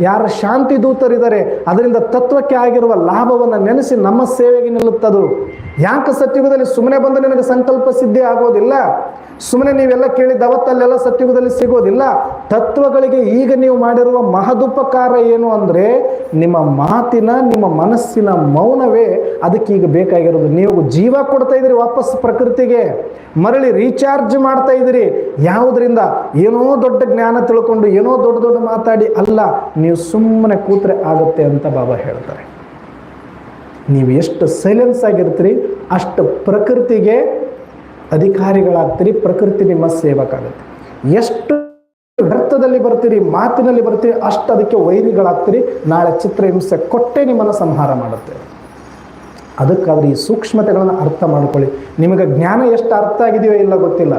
ಯಾರ ಶಾಂತಿ ದೂತರಿದ್ದಾರೆ ಅದರಿಂದ ತತ್ವಕ್ಕೆ ಆಗಿರುವ ಲಾಭವನ್ನು ನೆನೆಸಿ ನಮ್ಮ ಸೇವೆಗೆ ನಿಲ್ಲುತ್ತದು. ಯಾಕೆ ಸತ್ಯುಗದಲ್ಲಿ ಸುಮ್ಮನೆ ಬಂದು ನಿನಗೆ ಸಂಕಲ್ಪ ಸಿದ್ಧಿ ಆಗೋದಿಲ್ಲ? ಸುಮ್ಮನೆ ನೀವೆಲ್ಲ ಕೇಳಿದ ಅವತ್ತಲ್ಲೆಲ್ಲ ಸತ್ಯುಗದಲ್ಲಿ ಸಿಗೋದಿಲ್ಲ. ತತ್ವಗಳಿಗೆ ಈಗ ನೀವು ಮಾಡಿರುವ ಮಹದುಪಕಾರ ಏನು ಅಂದರೆ ನಿಮ್ಮ ಮಾತಿನ, ನಿಮ್ಮ ಮನಸ್ಸಿನ ಮೌನವೇ ಅದಕ್ಕೆ ಈಗ ಬೇಕಾಗಿರೋದು. ನೀವು ಜೀವ ಕೊಡ್ತಾ ಇದ್ದೀರಿ ವಾಪಸ್ ಪ್ರಕೃತಿಗೆ. ಮರಳಿ ರೀಚಾರ್ಜ್ ಮಾಡ್ತಾ ಇದ್ದೀರಿ. ಯಾವುದರಿಂದ? ಏನೋ ದೊಡ್ಡ ಜ್ಞಾನ ತಿಳ್ಕೊಂಡು ಏನೋ ದೊಡ್ಡ ದೊಡ್ಡ ಮಾತಾಡಿ ಅಲ್ಲ, ನೀವು ಸುಮ್ಮನೆ ಕೂತ್ರೆ ಆಗುತ್ತೆ ಅಂತ ಬಾಬಾ ಹೇಳ್ತಾರೆ. ನೀವು ಎಷ್ಟು ಸೈಲೆನ್ಸ್ ಆಗಿರ್ತೀರಿ, ಅಷ್ಟು ಪ್ರಕೃತಿಗೆ ಅಧಿಕಾರಿಗಳಾಗ್ತೀರಿ, ಪ್ರಕೃತಿ ನಿಮ್ಮ ಸೇವಕಾಗುತ್ತೆ. ಎಷ್ಟು ವ್ಯರ್ಥದಲ್ಲಿ ಬರ್ತೀರಿ, ಮಾತಿನಲ್ಲಿ ಬರ್ತೀರಿ, ಅಷ್ಟು ಅದಕ್ಕೆ ವೈರಿಗಳಾಗ್ತೀರಿ, ನಾಳೆ ಚಿತ್ರಹಿಂಸೆ ಕೊಟ್ಟೆ ನಿಮ್ಮನ್ನು ಸಂಹಾರ ಮಾಡುತ್ತೆ. ಅದಕ್ಕಾದ್ರೆ ಈ ಸೂಕ್ಷ್ಮತೆಗಳನ್ನು ಅರ್ಥ ಮಾಡ್ಕೊಳ್ಳಿ. ನಿಮಗೆ ಜ್ಞಾನ ಎಷ್ಟು ಅರ್ಥ ಆಗಿದೆಯೋ ಇಲ್ಲ ಗೊತ್ತಿಲ್ಲ.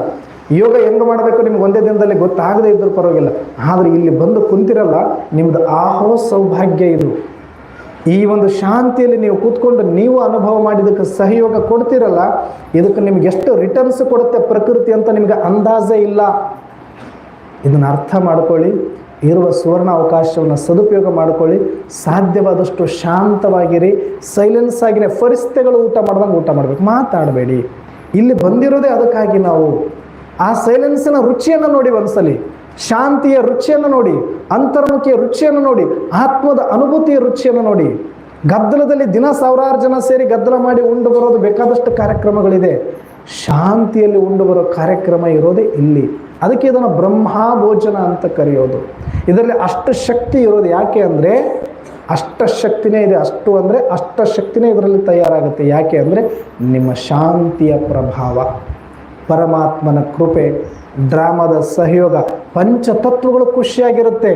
ಯೋಗ ಹೆಂಗೆ ಮಾಡಬೇಕು ನಿಮ್ಗೆ ಒಂದೇ ದಿನದಲ್ಲಿ ಗೊತ್ತಾಗದೇ ಇದ್ರೂ ಪರವಾಗಿಲ್ಲ. ಆದರೆ ಇಲ್ಲಿ ಬಂದು ಕುಂತಿರಲ್ಲ, ನಿಮ್ದು ಆಹೋ ಸೌಭಾಗ್ಯ ಇದು. ಈ ಒಂದು ಶಾಂತಿಯಲ್ಲಿ ನೀವು ಕೂತ್ಕೊಂಡು ನೀವು ಅನುಭವ ಮಾಡಿದಕ್ಕೆ ಸಹಯೋಗ ಕೊಡ್ತಿರಲ್ಲ, ಇದಕ್ಕೆ ನಿಮ್ಗೆ ಎಷ್ಟು ರಿಟರ್ನ್ಸ್ ಕೊಡುತ್ತೆ ಪ್ರಕೃತಿ ಅಂತ ನಿಮ್ಗೆ ಅಂದಾಜೇ ಇಲ್ಲ. ಇದನ್ನು ಅರ್ಥ ಮಾಡ್ಕೊಳ್ಳಿ, ಇರುವ ಸುವರ್ಣ ಅವಕಾಶವನ್ನು ಸದುಪಯೋಗ ಮಾಡ್ಕೊಳ್ಳಿ, ಸಾಧ್ಯವಾದಷ್ಟು ಶಾಂತವಾಗಿರಿ ಸೈಲೆನ್ಸ್ ಆಗಿನೇ ಪರಿಸ್ಥಿತಿಗಳು ಊಟ ಮಾಡ್ದಂಗೆ ಊಟ ಮಾಡಬೇಕು, ಮಾತಾಡಬೇಡಿ. ಇಲ್ಲಿ ಬಂದಿರೋದೇ ಅದಕ್ಕಾಗಿ ನಾವು, ಆ ಸೈಲೆನ್ಸಿನ ರುಚಿಯನ್ನು ನೋಡಿ ಒಂದ್ಸಲಿ. ಶಾಂತಿಯ ರುಚಿಯನ್ನು ನೋಡಿ, ಅಂತರ್ಮುಖಿಯ ರುಚಿಯನ್ನು ನೋಡಿ, ಆತ್ಮದ ಅನುಭೂತಿಯ ರುಚಿಯನ್ನು ನೋಡಿ. ಗದ್ದಲದಲ್ಲಿ ದಿನ ಸಾವಿರಾರು ಜನ ಸೇರಿ ಗದ್ದಲ ಮಾಡಿ ಉಂಡು ಬರೋದು ಬೇಕಾದಷ್ಟು ಕಾರ್ಯಕ್ರಮಗಳಿದೆ. ಶಾಂತಿಯಲ್ಲಿ ಉಂಡು ಬರೋ ಕಾರ್ಯಕ್ರಮ ಇರೋದೇ ಇಲ್ಲಿ. ಅದಕ್ಕೆ ಇದನ್ನು ಬ್ರಹ್ಮ ಭೋಜನ ಅಂತ ಕರೆಯೋದು. ಇದರಲ್ಲಿ ಅಷ್ಟು ಶಕ್ತಿ ಇರೋದು ಯಾಕೆ ಅಂದರೆ, ಅಷ್ಟ ಶಕ್ತಿನೇ ಇದೆ ಅಷ್ಟು ಅಂದರೆ, ಅಷ್ಟ ಶಕ್ತಿನೇ ಇದರಲ್ಲಿ ತಯಾರಾಗುತ್ತೆ. ಯಾಕೆ ಅಂದರೆ, ನಿಮ್ಮ ಶಾಂತಿಯ ಪ್ರಭಾವ, ಪರಮಾತ್ಮನ ಕೃಪೆ ಡ್ರಾಮಾದ ಸಹಯೋಗ ಪಂಚತತ್ವಗಳು ಖುಷಿಯಾಗಿರುತ್ತೆ.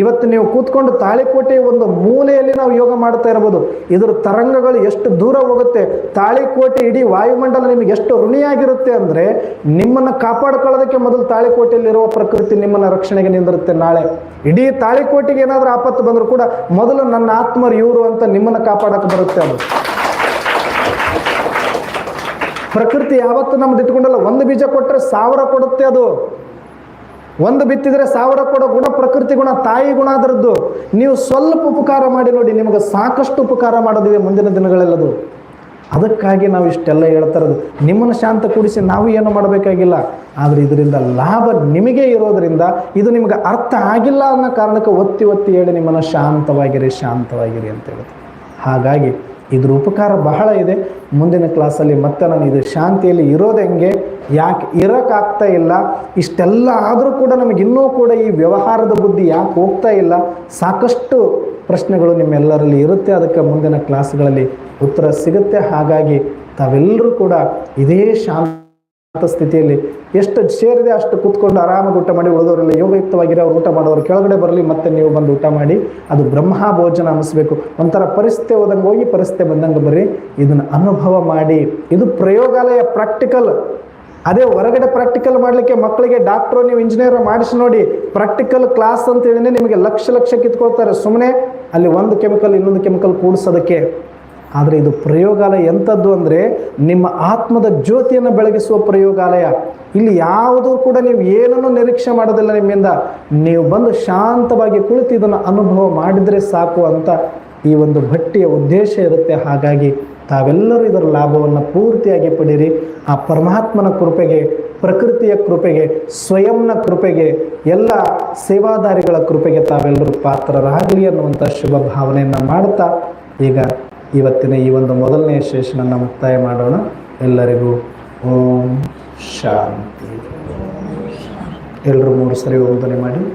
ಇವತ್ತು ನೀವು ಕೂತ್ಕೊಂಡು ತಾಳಿಕೋಟೆ ಒಂದು ಮೂಲೆಯಲ್ಲಿ ನಾವು ಯೋಗ ಮಾಡ್ತಾ ಇರ್ಬೋದು ಇದರ ತರಂಗಗಳು ಎಷ್ಟು ದೂರ ಹೋಗುತ್ತೆ. ತಾಳಿಕೋಟೆ ಇಡೀ ವಾಯುಮಂಡಲ ನಿಮಗೆ ಎಷ್ಟು ಋಣಿಯಾಗಿರುತ್ತೆ ಅಂದರೆ ನಿಮ್ಮನ್ನು ಕಾಪಾಡ್ಕೊಳ್ಳೋದಕ್ಕೆ ಮೊದಲು ತಾಳಿಕೋಟೆಯಲ್ಲಿರುವ ಪ್ರಕೃತಿ ನಿಮ್ಮನ್ನು ರಕ್ಷಣೆಗೆ ನಿಂದಿರುತ್ತೆ ನಾಳೆ. ಇಡೀ ತಾಳಿಕೋಟೆಗೆ ಏನಾದರೂ ಆಪತ್ತು ಬಂದರೂ ಕೂಡ ಮೊದಲು ನನ್ನ ಆತ್ಮರು ಇವರು ಅಂತ ನಿಮ್ಮನ್ನು ಕಾಪಾಡಕ್ಕೆ ಬರುತ್ತೆ ಅದು. ಪ್ರಕೃತಿ ಯಾವತ್ತು ನಮ್ದು ಇಟ್ಕೊಂಡಲ್ಲ ಒಂದು ಬೀಜ ಕೊಟ್ಟರೆ ಸಾವಿರ ಕೊಡುತ್ತೆ ಅದು. ಒಂದು ಬಿತ್ತಿದ್ರೆ ಸಾವಿರ ಕೊಡೋ ಗುಣ, ಪ್ರಕೃತಿ ಗುಣ, ತಾಯಿ ಗುಣ ಅದರದ್ದು ನೀವು ಸ್ವಲ್ಪ ಉಪಕಾರ ಮಾಡಿ ನೋಡಿ, ನಿಮಗೆ ಸಾಕಷ್ಟು ಉಪಕಾರ ಮಾಡೋದಿದೆ ಮುಂದಿನ ದಿನಗಳೆಲ್ಲದು. ಅದಕ್ಕಾಗಿ ನಾವು ಇಷ್ಟೆಲ್ಲ ಹೇಳ್ತಾ ಇರೋದು. ನಿಮ್ಮನ್ನು ಶಾಂತ ಕೂಡಿಸಿ ನಾವು ಏನು ಮಾಡಬೇಕಾಗಿಲ್ಲ. ಆದರೆ ಇದರಿಂದ ಲಾಭ ನಿಮಗೆ ಇರೋದರಿಂದ ಇದು ನಿಮಗೆ ಅರ್ಥ ಆಗಿಲ್ಲ ಅನ್ನೋ ಕಾರಣಕ್ಕೆ ಒತ್ತಿ ಒತ್ತಿ ಹೇಳಿ ನಿಮ್ಮನ್ನು ಶಾಂತವಾಗಿರಿ ಶಾಂತವಾಗಿರಿ ಅಂತ ಹೇಳುತ್ತೆ. ಹಾಗಾಗಿ ಇದ್ರ ಉಪಕಾರ ಬಹಳ ಇದೆ. ಮುಂದಿನ ಕ್ಲಾಸಲ್ಲಿ ಮತ್ತೆ ನಾನು ಇದು ಶಾಂತಿಯಲ್ಲಿ ಇರೋದು ಹೆಂಗೆ? ಯಾಕೆ ಇರೋಕ್ಕಾಗ್ತಾ ಇಲ್ಲ? ಇಷ್ಟೆಲ್ಲ ಆದರೂ ಕೂಡ ನಮಗೆ ಇನ್ನೂ ಕೂಡ ಈ ವ್ಯವಹಾರದ ಬುದ್ಧಿ ಯಾಕೆ ಹೋಗ್ತಾ ಇಲ್ಲ? ಸಾಕಷ್ಟು ಪ್ರಶ್ನೆಗಳು ನಿಮ್ಮೆಲ್ಲರಲ್ಲಿ ಇರುತ್ತೆ. ಅದಕ್ಕೆ ಮುಂದಿನ ಕ್ಲಾಸ್ಗಳಲ್ಲಿ ಉತ್ತರ ಸಿಗುತ್ತೆ. ಹಾಗಾಗಿ ತಾವೆಲ್ಲರೂ ಕೂಡ ಇದೇ ಶಾಂತ ಸ್ಥಿತಿಯಲ್ಲಿ ಎಷ್ಟು ಸೇರಿದೆ ಅಷ್ಟು ಕೂತ್ಕೊಂಡು ಆರಾಮಾಗಿ ಊಟ ಮಾಡಿ ಉಳಿದವರೆಲ್ಲ ಯೋಗಯುಕ್ತವಾಗಿರೋ ಅವ್ರು ಊಟ ಮಾಡೋರು ಕೆಳಗಡೆ ಬರಲಿ, ಮತ್ತೆ ನೀವು ಬಂದು ಊಟ ಮಾಡಿ, ಅದು ಬ್ರಹ್ಮ ಭೋಜನ ಅನ್ನಿಸ್ಬೇಕು. ಒಂಥರ ಪರಿಸ್ಥಿತಿ ಹೋದಂಗೆ ಹೋಗಿ ಪರಿಸ್ಥಿತಿ ಬಂದಂಗೆ ಬರ್ರಿ. ಇದನ್ನು ಅನುಭವ ಮಾಡಿ. ಇದು ಪ್ರಯೋಗಾಲಯ ಪ್ರಾಕ್ಟಿಕಲ್. ಅದೇ ಹೊರಗಡೆ ಪ್ರಾಕ್ಟಿಕಲ್ ಮಾಡಲಿಕ್ಕೆ ಮಕ್ಕಳಿಗೆ ಡಾಕ್ಟ್ರು, ನೀವು ಇಂಜಿನಿಯರ್ ಮಾಡಿಸಿ ನೋಡಿ. ಪ್ರಾಕ್ಟಿಕಲ್ ಕ್ಲಾಸ್ ಅಂತ ಹೇಳಿದ್ರೆ ನಿಮಗೆ ಲಕ್ಷ ಲಕ್ಷ ಕಿತ್ಕೊಳ್ತಾರೆ. ಸುಮ್ಮನೆ ಅಲ್ಲಿ ಒಂದು ಕೆಮಿಕಲ್ ಇನ್ನೊಂದು ಕೆಮಿಕಲ್ ಕೂಡಿಸೋದಕ್ಕೆ. ಆದರೆ ಇದು ಪ್ರಯೋಗಾಲಯ ಎಂಥದ್ದು ಅಂದರೆ ನಿಮ್ಮ ಆತ್ಮದ ಜ್ಯೋತಿಯನ್ನು ಬೆಳಗಿಸುವ ಪ್ರಯೋಗಾಲಯ. ಇಲ್ಲಿ ಯಾವುದೂ ಕೂಡ ನೀವು ಏನನ್ನು ನಿರೀಕ್ಷೆ ಮಾಡೋದಿಲ್ಲ ನಿಮ್ಮಿಂದ. ನೀವು ಬಂದು ಶಾಂತವಾಗಿ ಕುಳಿತು ಇದನ್ನು ಅನುಭವ ಮಾಡಿದರೆ ಸಾಕು ಅಂತ ಈ ಒಂದು ಭಟ್ಟಿಯ ಉದ್ದೇಶ ಇರುತ್ತೆ. ಹಾಗಾಗಿ ತಾವೆಲ್ಲರೂ ಇದರ ಲಾಭವನ್ನು ಪೂರ್ತಿಯಾಗಿ ಪಡೀರಿ. ಆ ಪರಮಾತ್ಮನ ಕೃಪೆಗೆ, ಪ್ರಕೃತಿಯ ಕೃಪೆಗೆ, ಸ್ವಯಂನ ಕೃಪೆಗೆ, ಎಲ್ಲ ಸೇವಾದಾರಿಗಳ ಕೃಪೆಗೆ ತಾವೆಲ್ಲರೂ ಪಾತ್ರರಾಗಲಿ ಅನ್ನುವಂಥ ಶುಭ ಭಾವನೆಯನ್ನು ಮಾಡ್ತಾ ಈಗ ಇವತ್ತಿನ ಈ ಒಂದು ಮೊದಲನೇ ಸೆಷನನ್ನು ಮುಕ್ತಾಯ ಮಾಡೋಣ. ಎಲ್ಲರಿಗೂ ಓಂ ಶಾಂತಿ. ಎಲ್ಲರೂ ಮೂರು ಸರಿ ವಂದನೆ ಮಾಡಿ.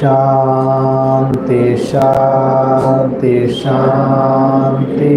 शांति शांति शांति